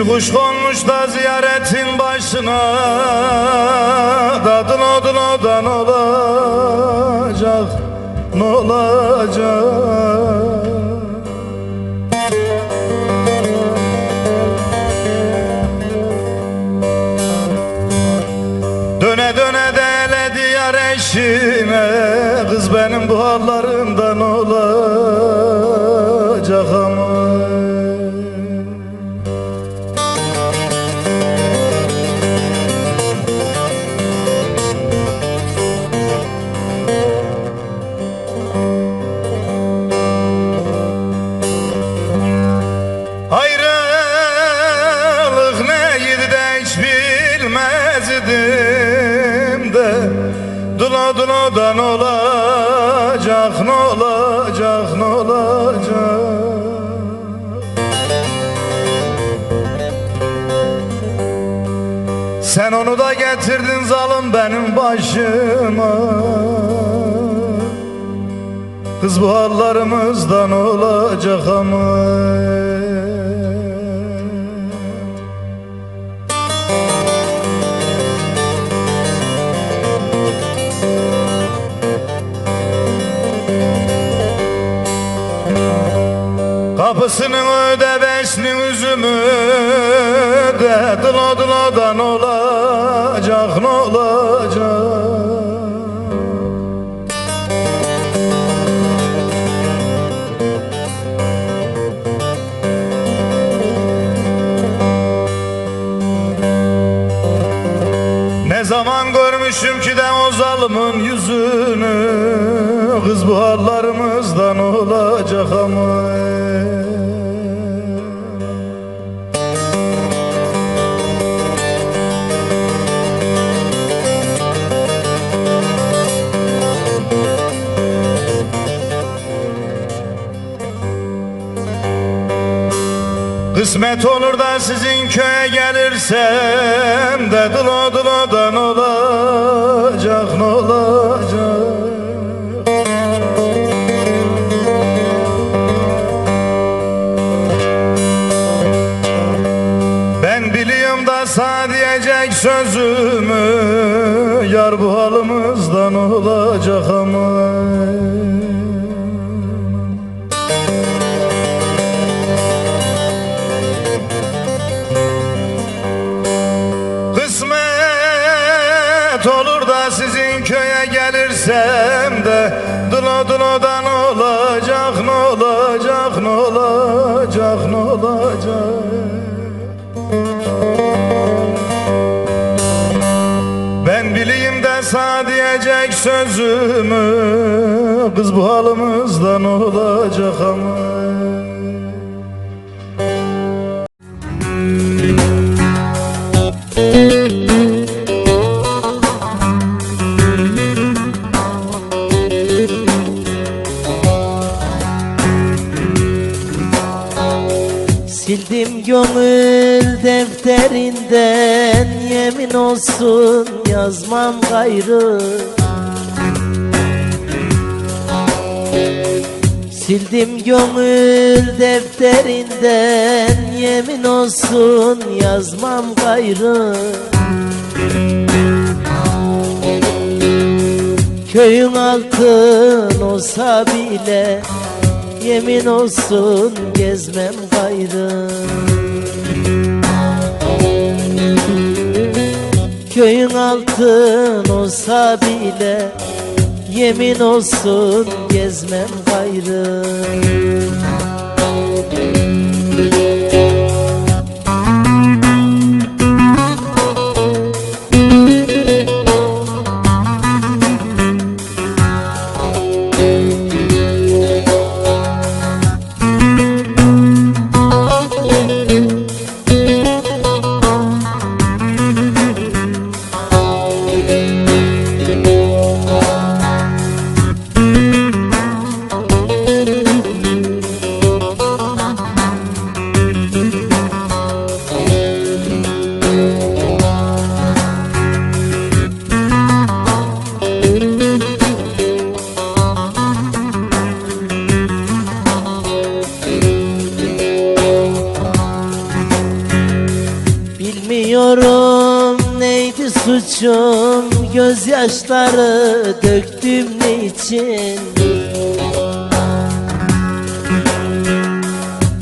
Durmuş da ziyaretin başına Dadın odun odan olacak Ne olacak? Döne döne de diyar eşine Kız benim bu hallarımdan Duladan olacak ne olacak ne olacak? Sen onu da getirdin zalim benim başıma. Kız bu hallarımızdan olacak ama Kapısının öde beşli üzümü de Dıla dıladan olacak ne olacak? Ne zaman görmüşüm ki de o zalimin yüzünü Kız bu hallarımızdan olacak ama Kısmet olur da sizin köye gelirsem de dılo dılodan olacak ne olacak? Ben biliyorum da sağ diyecek sözümü Yar bu halımızdan olacak ama gelirsem de Dılo dılodan olacak ne olacak ne olacak ne olacak? Ben bileyim de sağ diyecek sözümü Kız bu halımızdan olacak ama Sildim gönül defterinden Yemin olsun yazmam gayrı. Sildim gönül defterinden Yemin olsun yazmam gayrı. Köyün altın olsa bile Yemin olsun gezmem gayrı. Köyün altın olsa bile Yemin olsun gezmem gayrı Bilmiyorum neydi suçum Gözyaşları döktüm niçin?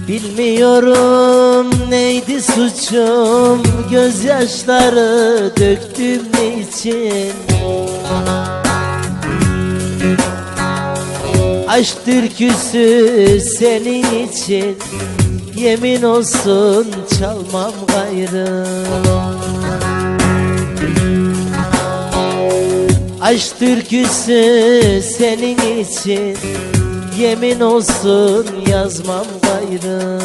Bilmiyorum neydi suçum Gözyaşları döktüm niçin? Aşk türküsü senin için Yemin olsun çalmam gayrı. Aşk türküsü senin için. Yemin olsun yazmam gayrı